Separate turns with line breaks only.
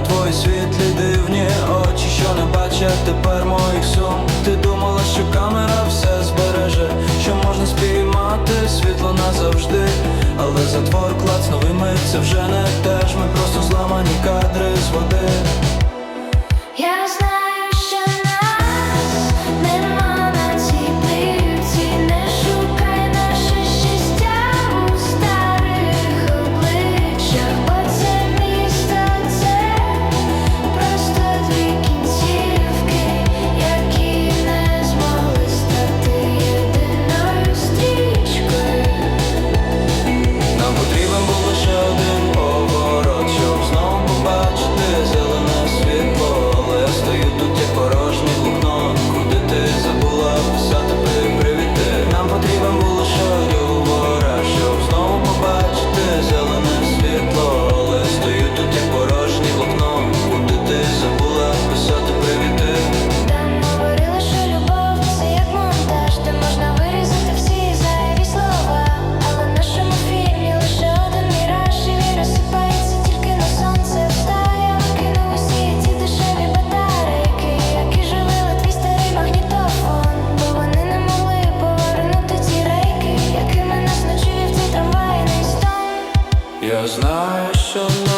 твої світлі дивні очі, що не бачать тепер моїх сум. Ти думала, що камера все збереже, що можна спіймати світло назавжди, але затвор клацнув і ми це вже не теж, ми просто зламані кадри з води. Я знаю, що.